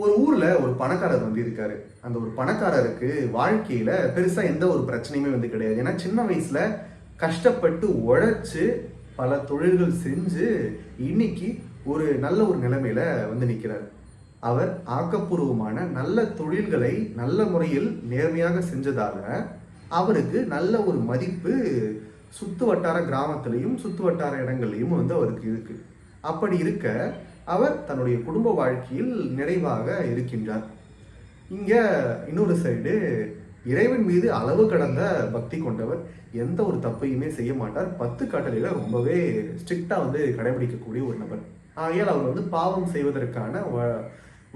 ஒரு ஊர்ல ஒரு பணக்காரர் வந்து இருக்காரு. அந்த ஒரு பணக்காரருக்கு வாழ்க்கையில பெருசா எந்த ஒரு பிரச்சனையுமே வந்து கிடையாது. ஏன்னா சின்ன வயசுல கஷ்டப்பட்டு உழைச்சு பல தொழில்கள் செஞ்சு இன்னைக்கு ஒரு நல்ல ஒரு நிலைமையில வந்து நிற்கிறார் அவர் ஆக்கப்பூர்வமான நல்ல தொழில்களை நல்ல முறையில் நேர்மையாக செஞ்சதால அவருக்கு நல்ல ஒரு மதிப்பு சுத்து வட்டார கிராமத்திலையும் சுத்து வட்டார இடங்கள்லையும் வந்து அவருக்கு இருக்கு. அப்படி இருக்க அவர் தன்னுடைய குடும்ப வாழ்க்கையில் நிறைவாக இருக்கின்றார். இங்க இன்னொரு சைடு இறைவன் மீது அளவு கடந்த பக்தி கொண்டவர் எந்த ஒரு தப்பையுமே செய்ய மாட்டார். பத்து கட்டளையில ரொம்பவே ஸ்ட்ரிக்டா வந்து கடைபிடிக்கக்கூடிய ஒரு நபர். ஆகையால் அவர் வந்து பாவம் செய்வதற்கான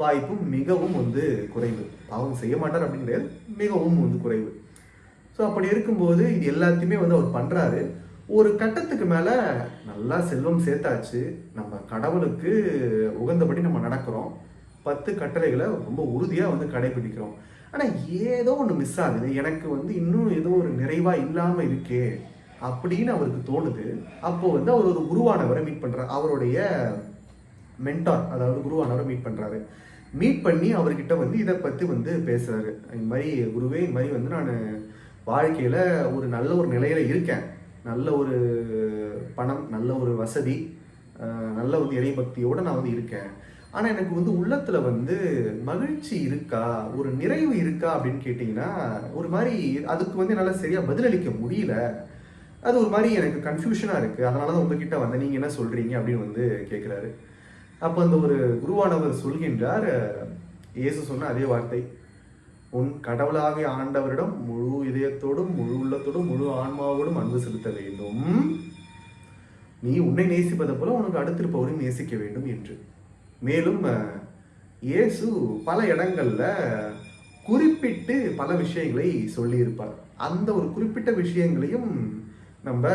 வாய்ப்பும் மிகவும் வந்து குறைவு. பாவம் செய்ய மாட்டார் அப்படிங்கிறது மிகவும் வந்து குறைவு. ஸோ அப்படி இருக்கும்போது இது எல்லாத்தையுமே வந்து அவர் பண்றாரு. ஒரு கட்டத்துக்கு மேல நல்லா செல்வம் சேர்த்தாச்சு. நம்ம கடவுளுக்கு உகந்தபடி நம்ம நடக்கிறோம். பத்து கட்டளைகளை ரொம்ப உறுதியா வந்து கடைபிடிக்கிறோம். ஆனா ஏதோ ஒன்று மிஸ் ஆகுது. எனக்கு வந்து இன்னும் ஏதோ ஒரு நிறைவா இல்லாம இருக்கே அப்படின்னு அவருக்கு தோணுது. அப்போ வந்து அவர் ஒரு குருவானவரை மீட் பண்றாரு. அவருடைய மென்டார் அதாவது குருவானவரை மீட் பண்றாரு. மீட் பண்ணி அவர்கிட்ட வந்து இதை பத்தி வந்து பேசுறாரு. இந்த மாதிரி குருவே இந்த மாதிரி வந்து நான் வாழ்க்கையில ஒரு நல்ல ஒரு நிலையில இருக்கேன். நல்ல ஒரு பணம் நல்ல ஒரு வசதி நல்ல ஒரு இறைபக்தியோட நான் வந்து இருக்கேன். ஆனால் எனக்கு வந்து உள்ளத்தில் வந்து மகிழ்ச்சி இருக்கா? ஒரு நிறைவு இருக்கா? அப்படின்னு கேட்டிங்கன்னா ஒரு மாதிரி அதுக்கு வந்து என்னால் சரியாக பதிலளிக்க முடியல. அது ஒரு மாதிரி எனக்கு கன்ஃபியூஷனாக இருக்குது அதனால தான் உங்ககிட்ட வந்தேன். நீங்கள் என்ன சொல்கிறீங்க அப்படின்னு வந்து கேட்குறாரு அப்போ அந்த ஒரு குருவானவர் சொல்கின்றார் இயேசு சொன்ன அதே வார்த்தை. உன் கடவுளாகிய ஆண்டவரிடம் முழு இதயத்தோடும் முழு உள்ளத்தோடும் முழு ஆன்மாவோடும் அன்பு செலுத்த வேண்டும். நீ உன்னை நேசிப்பதை போல உனக்கு அடுத்திருப்பவரையும் நேசிக்க வேண்டும் என்று. மேலும் இயேசு பல இடங்கள்ல குறிப்பிட்டு பல விஷயங்களை சொல்லியிருப்பார். அந்த ஒரு குறிப்பிட்ட விஷயங்களையும் நம்ம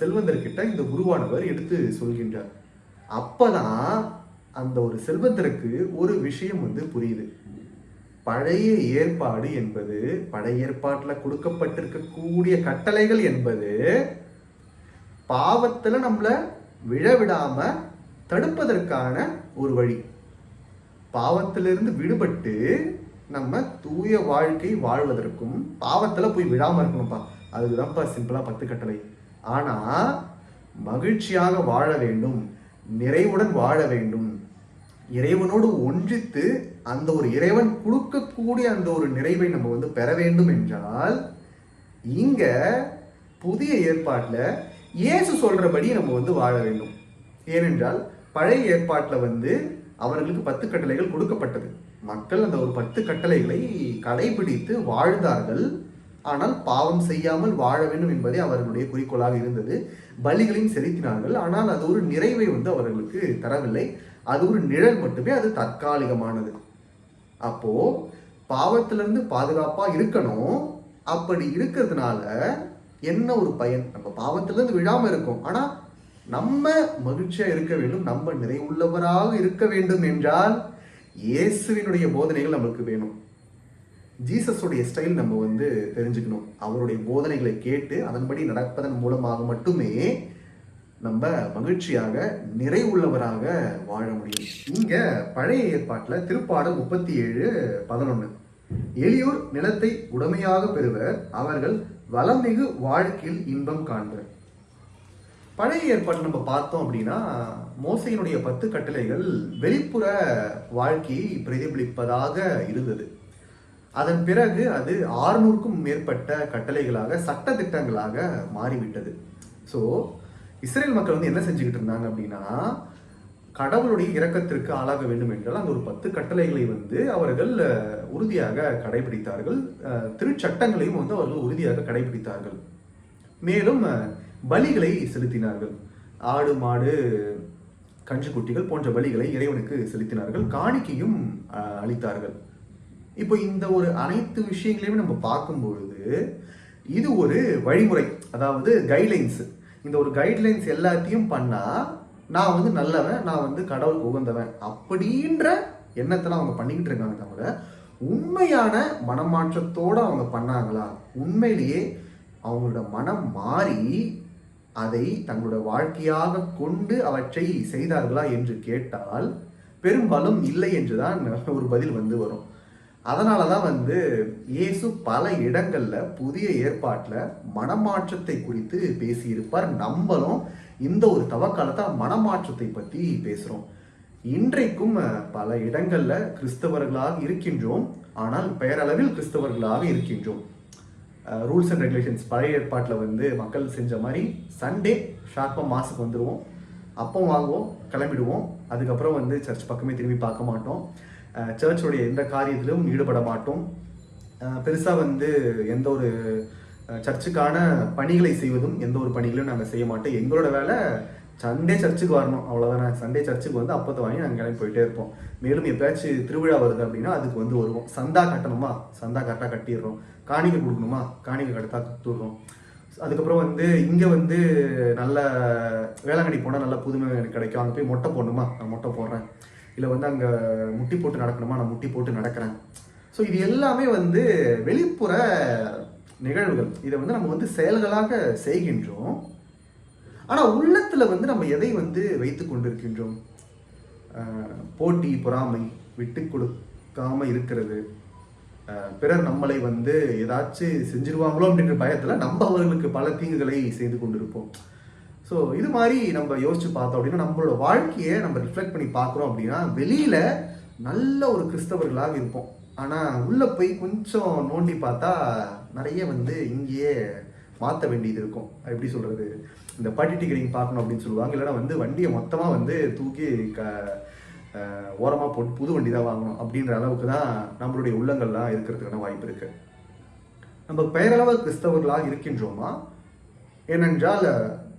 செல்வந்தர்கிட்ட இந்த குருவானவர் எடுத்து சொல்கின்றார். அப்பதான் அந்த ஒரு செல்வந்தருக்கு ஒரு விஷயம் வந்து புரியுது. பழைய ஏற்பாடு என்பது பழைய ஏற்பாட்டில் கொடுக்கப்பட்டிருக்கக்கூடிய கட்டளைகள் என்பது பாவத்தில் நம்மளை விழவிடாம தடுப்பதற்கான ஒரு வழி. பாவத்திலிருந்து விடுபட்டு நம்ம தூய வாழ்க்கை வாழ்வதற்கும் பாவத்தில் போய் விழாமல் இருக்கணும்ப்பா. அதுக்குதான்ப்பா சிம்பிளாக பத்து கட்டளை. ஆனால் மகிழ்ச்சியாக வாழ வேண்டும் நிறைவுடன் வாழ வேண்டும். இறைவனோடு ஒன்றித்து அந்த ஒரு இறைவன் கொடுக்கக்கூடிய அந்த ஒரு நிறைவை நம்ம வந்து பெற வேண்டும் என்றால் இங்க புதிய ஏற்பாட்டில் இயேசு சொல்றபடி நம்ம வந்து வாழ வேண்டும். ஏனென்றால் பழைய ஏற்பாட்டில் வந்து அவர்களுக்கு பத்து கட்டளைகள் கொடுக்கப்பட்டது. மக்கள் அந்த ஒரு பத்து கட்டளைகளை கடைபிடித்து வாழ்ந்தார்கள். ஆனால் பாவம் செய்யாமல் வாழ வேண்டும் என்பதே அவர்களுடைய குறிக்கோளாக இருந்தது. பலிகளையும் செலுத்தினார்கள். ஆனால் அது ஒரு நிறைவை வந்து அவர்களுக்கு தரவில்லை. அது ஒரு நிழல் மட்டுமே அது தற்காலிகமானது. அப்போ பாவத்திலிருந்து பாதுகாப்பா இருக்கணும். அப்படி இருக்கிறதுனால என்ன ஒரு பயன்? நம்ம பாவத்திலிருந்து விழாம இருக்கோம். ஆனா நம்ம மகிழ்ச்சியா இருக்க வேண்டும். நம்ம நிறைவுள்ளவராக இருக்க வேண்டும் என்றால் இயேசுவினுடைய போதனைகள் நம்மளுக்கு வேணும். ஜீசஸுடைய ஸ்டைல் நம்ம வந்து தெரிஞ்சுக்கணும். அவருடைய போதனைகளை கேட்டு அதன்படி நடப்பதன் மூலமாக மட்டுமே நம்ம மகிழ்ச்சியாக நிறைவுள்ளவராக வாழ முடியும். இங்க பழைய ஏற்பாட்டில் திருப்பாடல் முப்பத்தி ஏழு பதினொன்று எளியோர் நிலத்தை உடமையாக பெறுவர் அவர்கள் வளமிகு வாழ்க்கையில் இன்பம் காண்பர். பழைய ஏற்பாடு நம்ம பார்த்தோம் அப்படின்னா மோசையினுடைய பத்து கட்டளைகள் வெளிப்புற வாழ்க்கையை பிரதிபலிப்பதாக இருந்தது. அதன் பிறகு அது ஆறுநூறுக்கும் மேற்பட்ட கட்டளைகளாக சட்ட திட்டங்களாக மாறிவிட்டது. ஸோ இஸ்ரேல் மக்கள் வந்து என்ன செஞ்சுக்கிட்டு இருந்தாங்க அப்படின்னா கடவுளுடைய இரக்கத்திற்கு ஆளாக வேண்டும் என்றால் அந்த ஒரு பத்து கட்டளைகளை வந்து அவர்கள் உறுதியாக கடைபிடித்தார்கள். திருச்சட்டங்களையும் வந்து அவர்கள் உறுதியாக கடைபிடித்தார்கள். மேலும் பலிகளை செலுத்தினார்கள். ஆடு மாடு கன்றுக்குட்டிகள் போன்ற பலிகளை இறைவனுக்கு செலுத்தினார்கள். காணிக்கையும் அளித்தார்கள். இப்போ இந்த ஒரு அனைத்து விஷயங்களையுமே நம்ம பார்க்கும் பொழுது இது ஒரு வழிமுறை. அதாவது கைட்லைன்ஸ் இந்த ஒரு கைட்லைன்ஸ் எல்லாத்தையும் பண்ணால் நான் வந்து நல்லவன் நான் வந்து கடவுளுக்கு உகந்தவன் அப்படின்ற எண்ணத்தில் அவங்க பண்ணிக்கிட்டு இருக்காங்க தவிர உண்மையான மனமாற்றத்தோடு அவங்க பண்ணாங்களா? உண்மையிலேயே அவங்களோட மனம் மாறி அதை தங்களோட வாழ்க்கையாக கொண்டு அவற்றை செய்தார்களா என்று கேட்டால் பெரும்பாலும் இல்லை என்றுதான் ஒரு பதில் வந்து வரும். அதனால தான் வந்து இயேசு பல இடங்களில் புதிய ஏற்பாட்டில் மனமாற்றத்தை குறித்து பேசியிருப்பார். நம்மளும் இந்த ஒரு தவக்காலத்தை மனமாற்றத்தை பற்றி பேசுகிறோம் இன்றைக்கும் பல இடங்களில் கிறிஸ்தவர்களாக இருக்கின்றோம். ஆனால் பெயரளவில் கிறிஸ்தவர்களாக இருக்கின்றோம். ரூல்ஸ் அண்ட் ரெகுலேஷன்ஸ் பழைய ஏற்பாட்டில் வந்து மக்கள் செஞ்ச மாதிரி சண்டே ஷார்ப்பாக மாசுக்கு வந்துடுவோம் அப்போ வாங்குவோம் கிளம்பிடுவோம். அதுக்கப்புறம் வந்து சர்ச் பக்கமே திரும்பி பார்க்க மாட்டோம். சர்ச்சோடைய எந்த காரியத்திலும் ஈடுபட மாட்டோம். பெருசாக வந்து எந்த ஒரு சர்ச்சுக்கான பணிகளை செய்வதும் எந்த ஒரு பணிகளையும் நாங்கள் செய்ய மாட்டோம். எங்களோட வேலை சண்டே சர்ச்சுக்கு வரணும். அவ்வளோதான் சண்டே சர்ச்சுக்கு வந்து அப்பத்தை வாங்கி நாங்கள் கிளம்பி போயிட்டே இருப்போம். மேலும் எப்பயாச்சும் திருவிழா வருது அப்படின்னா அதுக்கு வந்து வருவோம். சந்தா கட்டணுமா? சந்தா கரெக்டாக கட்டிடுறோம். காணிக்கை கொடுக்கணுமா? காணிக்கை கரெக்டாக கொடுத்துடுறோம். அதுக்கப்புறம் வந்து இங்கே வந்து நல்ல வேளாங்கண்ணி போனால் நல்ல புதுமை எனக்கு கிடைக்கும். அங்கே போய் மொட்டை போடணுமா? நான் மொட்டை இல்லை வந்து அங்கே முட்டி போட்டு நடக்கணுமா? நான் முட்டி போட்டு நடக்கிறேன். ஸோ இது எல்லாமே வந்து வெளிப்புற நிகழ்வுகள். இதை வந்து நம்ம வந்து செயல்களாக செய்கின்றோம். ஆனால் உள்ளத்தில் வந்து நம்ம எதை வந்து வைத்து கொண்டிருக்கின்றோம்? போட்டி பொறாமை விட்டு கொடுக்காம இருக்கிறது. பிறர் நம்மளை வந்து ஏதாச்சும் செஞ்சிருவாங்களோ அப்படின்ற பயத்தில் நம்ம அவர்களுக்கு பல தீங்குகளை செய்து கொண்டிருப்போம். ஸோ இது மாதிரி நம்ம யோசிச்சு பார்த்தோம் அப்படின்னா நம்மளோட வாழ்க்கையை நம்ம ரிஃப்ளெக்ட் பண்ணி பார்க்குறோம் அப்படின்னா வெளியில் நல்ல ஒரு கிறிஸ்தவர்களாக இருப்போம். ஆனால் உள்ளே போய் கொஞ்சம் நோண்டி பார்த்தா நிறைய வந்து இங்கேயே மாற்ற வேண்டியது இருக்கும். எப்படி சொல்கிறது இந்த பட்டி டிக்கெட்டிங் பார்க்கணும் அப்படின்னு சொல்லுவாங்க. இல்லைன்னா வந்து வண்டியை மொத்தமாக வந்து தூக்கி க ஓரமாக போட்டு புது வண்டி தான் வாங்கணும் அப்படின்ற அளவுக்கு தான் நம்மளுடைய உள்ளங்கள்லாம் இருக்கிறதுக்கான வாய்ப்பு இருக்குது நம்ம பெயரளவு கிறிஸ்தவர்களாக இருக்கின்றோமா? ஏனென்றால்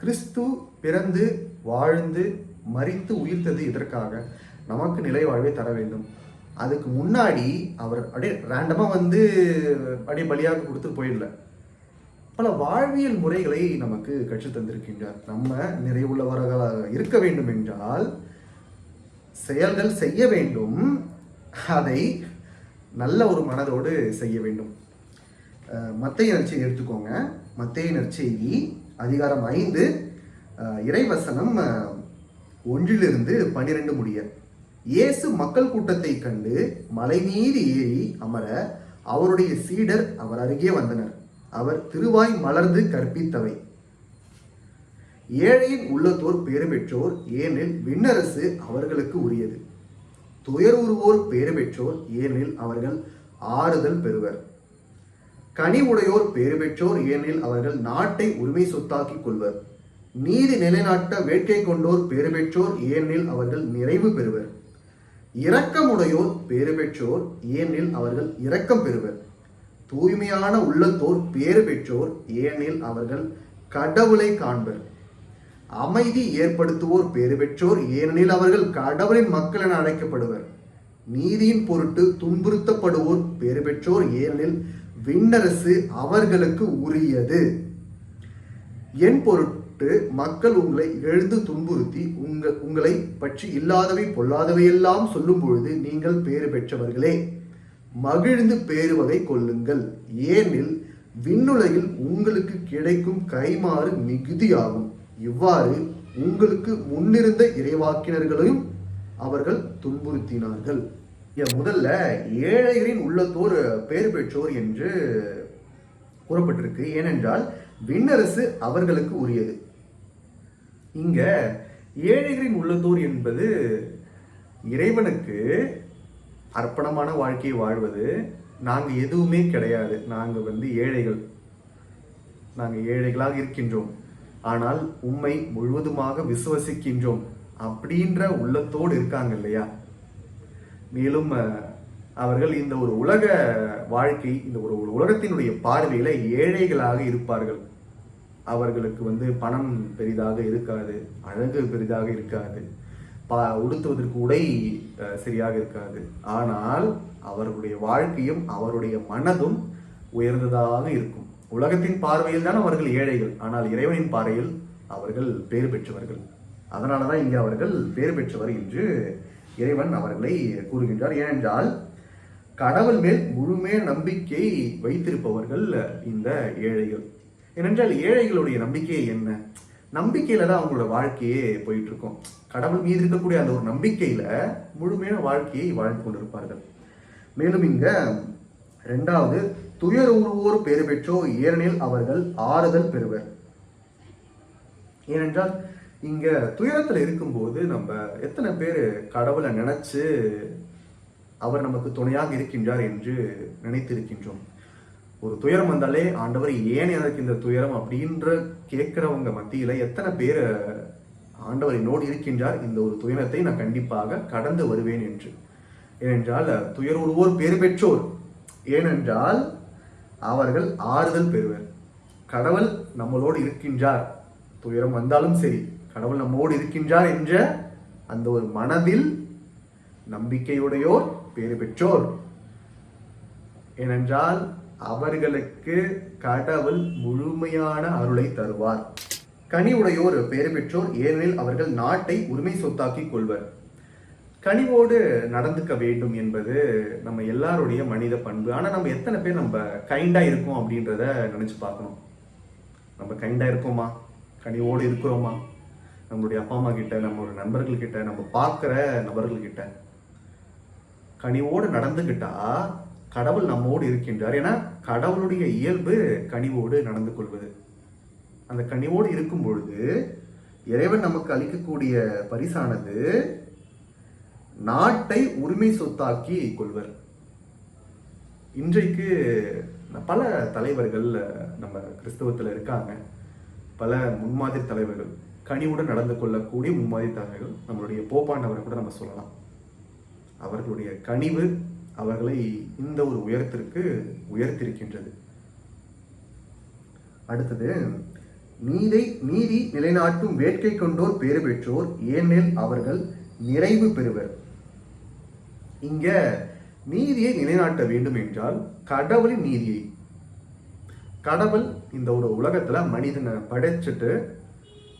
கிறிஸ்து பிறந்து வாழ்ந்து மறித்து உயிர்த்தது இதற்காக நமக்கு நிலை வாழ்வை தர வேண்டும். அதுக்கு முன்னாடி அவர் அப்படியே ரேண்டமாக வந்து அப்படியே பலியாக கொடுத்து போயிடல. பல வாழ்வியல் முறைகளை நமக்கு கற்றுத் தந்திருக்கின்றார். நம்ம நிறைவுள்ளவர்களாக இருக்க வேண்டும் என்றால் செயல்கள் செய்ய வேண்டும். அதை நல்ல ஒரு மனதோடு செய்ய வேண்டும். மத்திய மத்தேயு நற்செய்தி எடுத்துக்கோங்க. மத்திய நற்செய்தி அதிகாரம் ஐந்து அஹ் இறைவசனம் ஒன்றிலிருந்து பன்னிரண்டு முடிய. இயேசு மக்கள் கூட்டத்தை கண்டு மலை மீது ஏறி அமர அவருடைய சீடர் அவர் அருகே வந்தனர். அவர் திருவாய் மலர்ந்து கற்பித்தவை. ஏழையின் உள்ளத்தோர் பெற்றோர் ஏனில் விண்ணரசு அவர்களுக்கு உரியது. துயர் உருவோர் பெற்றோர் ஏனில் அவர்கள் ஆறுதல் பெறுவர். கனிவுடையோர் பேறு பெற்றோர் ஏனில் அவர்கள் நாட்டை உரிமை சொத்தாக்கிக் கொள்வர். நீதி நிலைநாட்ட வேட்கை கொண்டோர் பேறு பெற்றோர் ஏனில் அவர்கள் நிறைவு பெறுவர். இரக்கமுடையோர் பேறு பெற்றோர் ஏனில் அவர்கள் இரக்கம் பெறுவர். தூய்மையான உள்ளத்தோர் பேறு பெற்றோர் ஏனில் அவர்கள் கடவுளை காண்பர். அமைதி ஏற்படுத்துவோர் பேறு பெற்றோர் ஏனெனில் அவர்கள் கடவுளின் மக்கள் என அழைக்கப்படுவர். நீதியின் பொருட்டு துன்புறுத்தப்படுவோர் பேறு பெற்றோர் ஏனெனில் விண்ணரசு அவர்களுக்கு உரியது. என் பொருட்டு மக்கள் உங்களை எழுந்து துன்புறுத்தி உங்கள் உங்களை பற்றி இல்லாதவை பொல்லாதவையெல்லாம் சொல்லும் பொழுது நீங்கள் பேறு பெற்றவர்களே மகிழ்ந்து பேருவகை கொள்ளுங்கள் ஏனில் விண்ணுலகில் உங்களுக்கு கிடைக்கும் கைமாறு மிகுதியாகும். இவ்வாறு உங்களுக்கு முன்னிருந்த இறைவாக்கினர்களையும் அவர்கள் துன்புறுத்தினார்கள். முதல்ல ஏழைகளின் உள்ளத்தோர் பேறு பெற்றோர் என்று கூறப்பட்டிருக்கு. ஏனென்றால் விண்ணரசு அவர்களுக்கு உரியது. இங்க ஏழைகளின் உள்ளத்தோர் என்பது இறைவனுக்கு அர்ப்பணமான வாழ்க்கையை வாழ்வது நாங்கள் எதுவுமே கிடையாது. நாங்கள் வந்து ஏழைகள். நாங்கள் ஏழைகளாக இருக்கின்றோம். ஆனால் உண்மை முழுவதுமாக விசுவசிக்கின்றோம் அப்படின்ற உள்ளத்தோடு இருக்காங்க இல்லையா? மேலும் அவர்கள் இந்த ஒரு உலக வாழ்க்கை இந்த ஒரு உலகத்தினுடைய பார்வையில் ஏழைகளாக இருப்பார்கள். அவர்களுக்கு வந்து பணம் பெரிதாக இருக்காது அழகு பெரிதாக இருக்காது பா உடுத்துவதற்கு உடை சரியாக இருக்காது. ஆனால் அவர்களுடைய வாழ்க்கையும் அவருடைய மனதும் உயர்ந்ததாக இருக்கும். உலகத்தின் பார்வையில் தான் அவர்கள் ஏழைகள் ஆனால் இறைவனின் பார்வையில் அவர்கள் பேறு பெற்றவர்கள். அதனால தான் இங்கே அவர்கள் பேறு பெற்றவர் என்று இறைவன் அவர்களை கூறுகின்றார். ஏனென்றால் கடவுள் மேல் முழுமே நம்பிக்கை வைத்திருப்பவர்கள் இந்த ஏழைகள். ஏனென்றால் ஏழைகளுடைய நம்பிக்கை என்ன? நம்பிக்கையில தான் அவங்களோட வாழ்க்கையே போயிட்டு இருக்கும் கடவுள் மீது இருக்கக்கூடிய அந்த ஒரு நம்பிக்கையில முழுமையான வாழ்க்கையை வாழ்ந்து கொண்டிருப்பார்கள். மேலும் இங்க ரெண்டாவது துயர் உருவோர் பெயர் பெற்றோ ஏனெனில் அவர்கள் ஆறுதல் பெறுவர். ஏனென்றால் இங்க துயரத்துல இருக்கும்போது நம்ம எத்தனை பேர் கடவுளை நினைச்சு அவர் நமக்கு துணையாக இருக்கின்றார் என்று நினைத்திருக்கின்றோம். ஒரு துயரம் வந்தாலே ஆண்டவர் ஏன் எனக்கு இந்த துயரம் அப்படின்ற கேட்கிறவங்க மத்தியில எத்தனை பேர் ஆண்டவர் என்னோடு இருக்கின்றார்? இந்த ஒரு துயரத்தை நான் கண்டிப்பாக கடந்து வருவேன் என்று. ஏனென்றால் துயர் ஒருவோர் பேர் பெற்றோர். ஏனென்றால் அவர்கள் ஆறுதல் பெறுவர். கடவுள் நம்மளோடு இருக்கின்றார். துயரம் வந்தாலும் சரி கடவுள் நம்மோடு இருக்கின்றார் என்ற அந்த ஒரு மனதில் நம்பிக்கையுடையோர் பேறு பெற்றோர். ஏனென்றால் அவர்களுக்கு கடவுள் முழுமையான அருளை தருவார். கனி உடையோர் பேறு பெற்றோர் ஏனெனில் அவர்கள் நாட்டை உரிமை சொத்தாக்கி கொள்வர். கனிவோடு நடந்துக்க வேண்டும் என்பது நம்ம எல்லாருடைய மனித பண்பு. ஆனால் நம்ம எத்தனை பேர் நம்ம கைண்டாக இருக்கோம் அப்படின்றத நினச்சி பார்க்கணும். நம்ம கைண்டாக இருக்கோமா? கனிவோடு இருக்கிறோமா? நம்மளுடைய அப்பா அம்மா கிட்ட நம்மளோட நண்பர்கள் கிட்ட நம்ம பார்க்குற நபர்கள் கிட்ட. கனிவோடு நடந்துக்கிட்டா கடவுள் நம்மோடு இருக்கின்றார். ஏன்னா கடவுளுடைய இயல்பு கனிவோடு நடந்து கொள்வது. அந்த கனிவோடு இருக்கும் பொழுது இறைவன் நமக்கு அளிக்கக்கூடிய பரிசானது நாட்டை உரிமை சொத்தாக்கி கொள்வர். இன்றைக்கு பல தலைவர்கள் நம்ம கிறிஸ்தவத்தில் இருக்காங்க. பல முன்மாதிரி தலைவர்கள். கனிவுடன் நடந்து கொள்ளக்கூடிய மும்மாதி தலைவர்கள் நம்மளுடைய போப்பாண்டவரை கூட நம்ம சொல்லலாம். அவர்களுடைய கனிவு அவர்களை இந்த ஒரு உயரத்திற்கு உயர்த்திருக்கின்றது. அடுத்தது நீதை நீதி நிலைநாட்டும் வேட்கை கொண்டோர் பேறு பெற்றோர் ஏனெனில் அவர்கள் நிறைவு பெறுவர். இங்க நீதியை நிலைநாட்ட வேண்டும் என்றால் கடவுளின் நீதியை. கடவுள் இந்த ஒரு உலகத்துல மனிதனை படைச்சிட்டு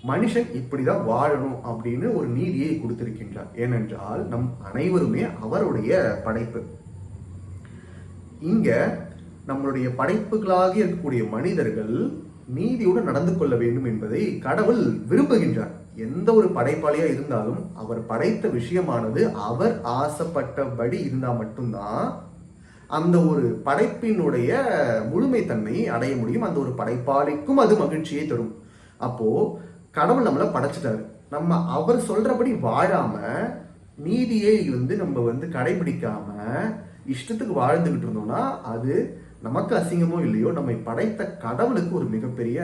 மனுஷன் இப்படிதான் வாழணும் அப்படின்னு ஒரு நீதியை கொடுத்திருக்கின்றார். ஏனென்றால் நம் அனைவருமே அவருடைய படைப்பு. இங்க நம்மளுடைய படைப்புகளாக இருக்கக்கூடிய மனிதர்கள் நீதியுடன் நடந்து கொள்ள வேண்டும் என்பதை கடவுள் விரும்புகின்றார். எந்த ஒரு படைப்பாளியா இருந்தாலும் அவர் படைத்த விஷயமானது அவர் ஆசைப்பட்டபடி இருந்தா மட்டும்தான் அந்த ஒரு படைப்பினுடைய முழுமைத்தன்மையை அடைய முடியும். அந்த ஒரு படைப்பாளிக்கும் அது மகிழ்ச்சியை தரும். அப்போ கடவுள் நம்மளை படைச்சிட்டாரு. நம்ம அவர் சொல்றபடி வாழாம நீதியை வந்து நம்ம வந்து கடைபிடிக்காம இஷ்டத்துக்கு வாழ்ந்துகிட்டு இருந்தோம்னா அது நமக்கு அசிங்கமோ இல்லையோ நம்மை படைத்த கடவுளுக்கு ஒரு மிகப்பெரிய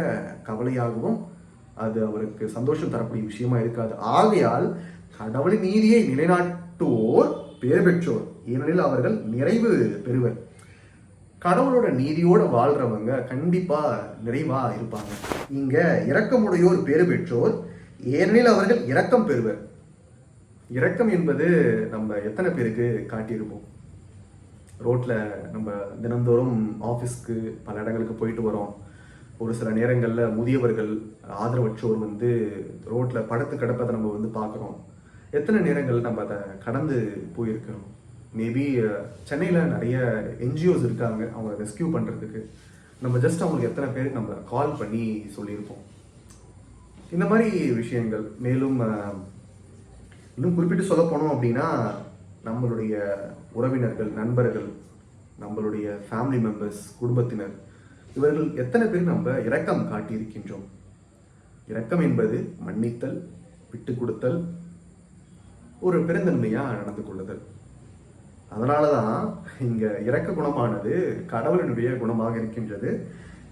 கவலையாகவும் அது அவருக்கு சந்தோஷம் தரக்கூடிய விஷயமா இருக்காது. ஆகையால் கடவுளின் நீதியை நிலைநாட்டுவோர் பேர் பெற்றோர். ஏனெனில் அவர்கள் நிறைவு பெறுவர். கடவுளோட நீதியோடு வாழ்கிறவங்க கண்டிப்பாக நிறைவாக இருப்பாங்க. இங்கே இரக்கமுடையோர் பேறு பெற்றோர் ஏனெனில் அவர்கள் இரக்கம் பெறுவர். இரக்கம் என்பது நம்ம எத்தனை பேருக்கு காட்டியிருப்போம். ரோட்டில் நம்ம தினந்தோறும் ஆஃபீஸ்க்கு பல இடங்களுக்கு போயிட்டு வரோம். ஒரு சில நேரங்களில் முதியவர்கள் ஆதரவற்றோர் வந்து ரோட்டில் படுத்து கிடப்பதை நம்ம வந்து பார்க்குறோம். எத்தனை நேரங்கள் நம்ம அதை கடந்து போயிருக்கிறோம். மேபி uh, சென்னையில் நிறைய என்ஜிஓஸ் இருக்காங்க. அவங்களை ரெஸ்கியூ பண்ணுறதுக்கு நம்ம ஜஸ்ட் அவங்களுக்கு எத்தனை பேருக்கு நம்ம கால் பண்ணி சொல்லியிருப்போம். இந்த மாதிரி விஷயங்கள். மேலும் இன்னும் குறிப்பிட்டு சொல்ல போனோம் அப்படின்னா நம்மளுடைய உறவினர்கள் நண்பர்கள் நம்மளுடைய ஃபேமிலி மெம்பர்ஸ் குடும்பத்தினர் இவர்கள் எத்தனை பேர் நம்ம இரக்கம் காட்டியிருக்கின்றோம்? இரக்கம் என்பது மன்னித்தல் விட்டு கொடுத்தல் ஒரு பிறந்தன்மையாக நடந்து கொள்ளுதல். அதனால தான் இங்கே இறக்க குணமானது கடவுளினுடைய குணமாக இருக்கின்றது.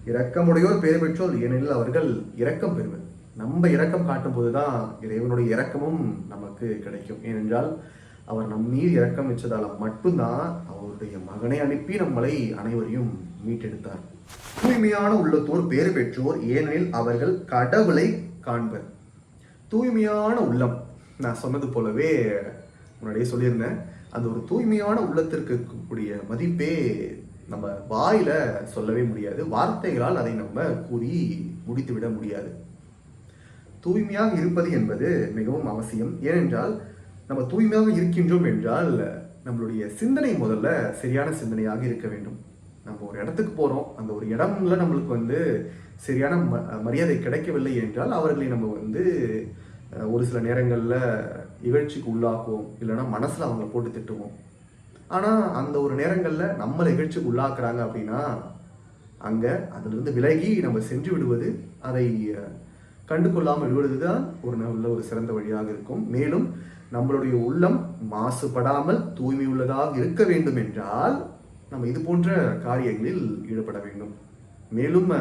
இரக்கமுடையோர் பெயர் பெற்றோர் ஏனெனில் அவர்கள் இரக்கம் பெறுவர். நம்ம இரக்கம் காட்டும் போதுதான் இறைவனுடைய இரக்கமும் நமக்கு கிடைக்கும். ஏனென்றால் அவர் நம் மீது இரக்கம் வச்சதால் மட்டும்தான் அவருடைய மகனை அனுப்பி நம்மளை அனைவரையும் மீட்டெடுத்தார். தூய்மையான உள்ளத்தோர் பேர் பெற்றோர் ஏனெனில் அவர்கள் கடவுளை காண்பர். தூய்மையான உள்ளம். நான் சொன்னது போலவே முன்னாடியே சொல்லியிருந்தேன். அந்த ஒரு தூய்மையான உள்ளத்திற்கு இருக்கக்கூடிய மதிப்பே நம்ம வாயில சொல்லவே முடியாது. வார்த்தைகளால் அதை நம்ம கூறி முடித்து விட முடியாது. தூய்மையாக இருப்பது என்பது மிகவும் அவசியம். ஏனென்றால் நம்ம தூய்மையாக இருக்கின்றோம் என்றால் நம்மளுடைய சிந்தனை முதல்ல சரியான சிந்தனையாக இருக்க வேண்டும். நம்ம ஒரு இடத்துக்கு போகிறோம் அந்த ஒரு இடம்ல நம்மளுக்கு வந்து சரியான ம மரியாதை கிடைக்கவில்லை என்றால் அவர்களை நம்ம வந்து ஒரு சில நேரங்களில் இகழ்ச்சிக்கு உள்ளாக்குவோம். இல்லைன்னா மனசில் அவங்கள போட்டு திட்டுவோம். ஆனால் அந்த ஒரு நேரங்களில் நம்மளை இகழ்ச்சிக்கு உள்ளாக்குறாங்க அப்படின்னா அங்கே அதிலிருந்து விலகி நம்ம சென்று விடுவது அதை கண்டுகொள்ளாமல் கண்டு கொள்ளாமல் விடுவது தான் ஒரு நல்ல ஒரு சிறந்த வழியாக இருக்கும். மேலும் நம்மளுடைய உள்ளம் மாசுபடாமல் தூய்மை உள்ளதாக இருக்க வேண்டும் என்றால் நம்ம இது போன்ற காரியங்களில் ஈடுபட வேண்டும். மேலும்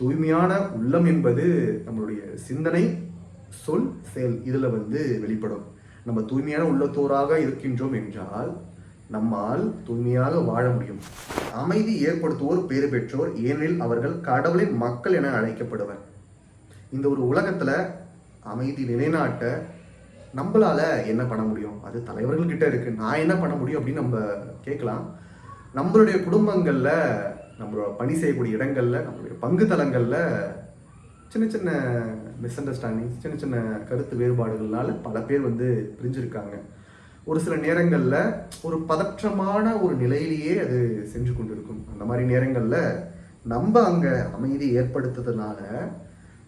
தூய்மையான உள்ளம் என்பது நம்மளுடைய சிந்தனை சொல் செயல் இதில் வந்து வெளிப்படும். நம்ம தூய்மையான உள்ளத்தோராக இருக்கின்றோம் என்றால் நம்மால் தூய்மையாக வாழ முடியும். அமைதி ஏற்படுத்துவோர் பேறு பெற்றோர் ஏனெனில் அவர்கள் கடவுளின் மக்கள் என அழைக்கப்படுவர். இந்த ஒரு உலகத்தில் அமைதி நிலைநாட்ட நம்மளால என்ன பண்ண முடியும்? அது தலைவர்கள்கிட்ட இருக்குது இருக்கு. நான் என்ன பண்ண முடியும் அப்படின்னு நம்ம கேட்கலாம். நம்மளுடைய குடும்பங்களில் நம்மளோட பணி செய்யக்கூடிய இடங்களில் நம்மளுடைய பங்கு தளங்களில் சின்ன சின்ன மிஸ் அண்டர்ஸ்டாண்டிங் சின்ன சின்ன கருத்து வேறுபாடுகள்னால பல பேர் வந்து பிரிஞ்சிருக்காங்க. ஒரு சில நேரங்களில் ஒரு பதற்றமான ஒரு நிலையிலேயே அது சென்று கொண்டிருக்கும். அந்த மாதிரி நேரங்களில் நம்ம அங்கே அமைதி ஏற்படுத்துறதுனால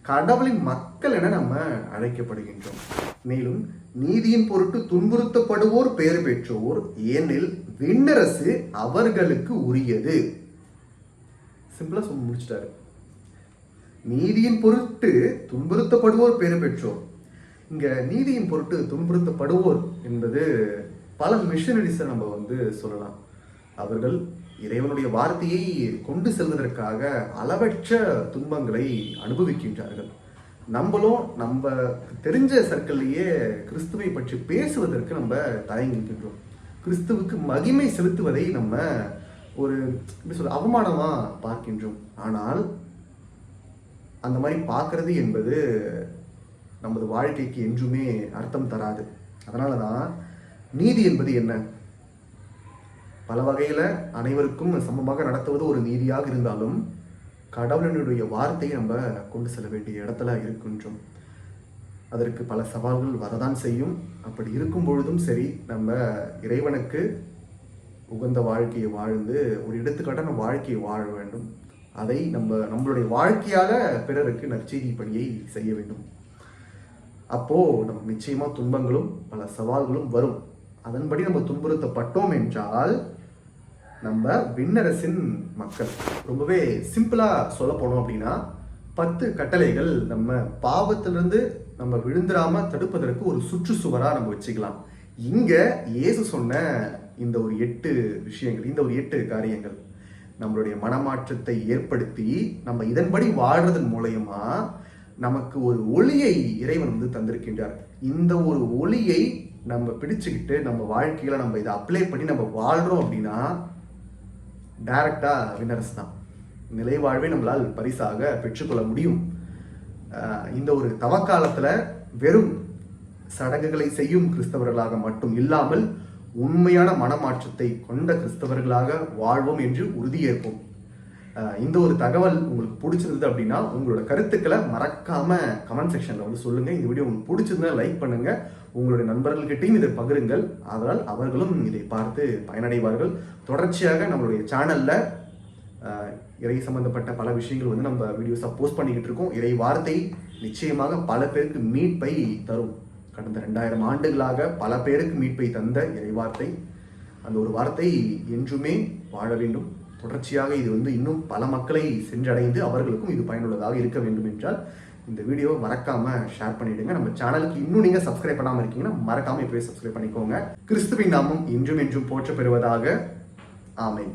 கடவுளின் மக்கள் என நம்ம அழைக்கப்படுகின்றோம். மேலும் நீதியின் பொருட்டு துன்புறுத்தப்படுவோர் பெயர் பெற்றோர் ஏனில் விண்ணரசு அவர்களுக்கு உரியது. சிம்பிளா சொல்லி முடிச்சிட்டாரு. நீதியின் பொருட்டு துன்புறுத்தப்படுவோர் பேறு பெற்றோர். இங்க நீதியின் பொருட்டு துன்புறுத்தப்படுவோர் என்பது பல மிஷனரிஸை நம்ம வந்து சொல்லலாம். அவர்கள் இறைவனுடைய வார்த்தையை கொண்டு செல்வதற்காக அளவற்ற துன்பங்களை அனுபவிக்கின்றார்கள். நம்மளும் நம்ம தெரிஞ்ச சர்க்கிள்லேயே கிறிஸ்துவை பற்றி பேசுவதற்கு நம்ம தயங்கிக்கின்றோம் கிறிஸ்துவுக்கு மகிமை செலுத்துவதை நம்ம ஒரு எப்படி சொல்ற அவமானமாக பார்க்கின்றோம். ஆனால் அந்த மாதிரி பார்க்குறது என்பது நமது வாழ்க்கைக்கு என்றுமே அர்த்தம் தராது. அதனால தான் நீதி என்பது என்ன? பல வகையில் அனைவருக்கும் சமமாக நடத்துவது ஒரு நீதியாக இருந்தாலும் கடவுளினுடைய வார்த்தையை நம்ம கொண்டு செல்ல வேண்டிய இடத்துல இருக்கின்றோம். அதற்கு பல சவால்கள் வரதான் செய்யும். அப்படி இருக்கும் பொழுதும் சரி நம்ம இறைவனுக்கு உகந்த வாழ்க்கையை வாழ்ந்து ஒரு எடுத்துக்காட்டான வாழ்க்கையை வாழ வேண்டும். அதை நம்ம நம்மளுடைய வாழ்க்கையால பிறருக்கு நற்செய்தி பணியை செய்ய வேண்டும். அப்போ நமக்கு நிச்சயமா துன்பங்களும் பல சவால்களும் வரும். அதன்படி நம்ம துன்புறுத்தப்பட்டோம் என்றால் நம்ம விண்ணரசின் மக்கள் ரொம்பவே சிம்பிளா சொல்ல போனோம் அப்படின்னா பத்து கட்டளைகள் நம்ம பாவத்திலிருந்து நம்ம விழுந்துடாம தடுப்பதற்கு ஒரு சுற்றுச்சுவரா நம்ம வச்சுக்கலாம். இங்க இயேசு சொன்ன இந்த ஒரு எட்டு விஷயங்கள் இந்த ஒரு எட்டு காரியங்கள். நம்மளுடைய மனமாற்றத்தை ஏற்படுத்தி நம்ம இதன்படி வாழ்றதன் மூலயமா நமக்கு ஒரு ஒளியை இறைவன் வந்து தந்திருக்கின்றார். இந்த ஒரு ஒளியை நம்ம பிடிச்சுக்கிட்டு நம்ம வாழ்க்கையில நம்ம இதை அப்ளை பண்ணி நம்ம வாழ்றோம் அப்படின்னா டைரக்டா வின்னர்ஸ் தான். நிலைவாழ்வை நம்மளால் பரிசாக பெற்றுக்கொள்ள முடியும். இந்த ஒரு தவக்காலத்துல வெறும் சடங்குகளை செய்யும் கிறிஸ்தவர்களாக மட்டும் இல்லாமல் உண்மையான மனமாற்றத்தை கொண்ட கிறிஸ்தவர்களாக வாழ்வோம் என்று உறுதியேற்போம். இந்த ஒரு தகவல் உங்களுக்கு பிடிச்சிருந்தது அப்படின்னா உங்களோட கருத்துக்களை மறக்காம கமெண்ட் செக்ஷன்ல வந்து சொல்லுங்க. இந்த வீடியோ உங்களுக்கு பிடிச்சிருந்தா லைக் பண்ணுங்க. உங்களுடைய நண்பர்கள்கிட்டையும் இதை பகிருங்கள். அதனால் அவர்களும் இதை பார்த்து பயனடைவார்கள். தொடர்ச்சியாக நம்மளுடைய சேனல்ல இறை சம்பந்தப்பட்ட பல விஷயங்கள் வந்து நம்ம வீடியோஸாக போஸ்ட் பண்ணிக்கிட்டு இருக்கோம். இறை வார்த்தை நிச்சயமாக பல பேருக்கு மீட்பை தரும். கடந்த ரெண்டாயிரம் ஆண்டுகளாக பல பேருக்கு மீட்பை தந்த இறைவார்த்தை அந்த ஒரு வார்த்தை என்றுமே வாழ வேண்டும். தொடர்ச்சியாக இது வந்து இன்னும் பல மக்களை சென்றடைந்து அவர்களுக்கும் இது பயனுள்ளதாக இருக்க வேண்டும் என்றால் இந்த வீடியோவை மறக்காம ஷேர் பண்ணிடுங்க. நம்ம சேனலுக்கு இன்னும் நீங்க சப்ஸ்கிரைப் பண்ணாமல் இருக்கீங்கன்னா மறக்காம இப்போயே சப்ஸ்கிரைப் பண்ணிக்கோங்க. கிறிஸ்துவின் நாமம் இன்றும் என்றும் போற்ற பெறுவதாக ஆமை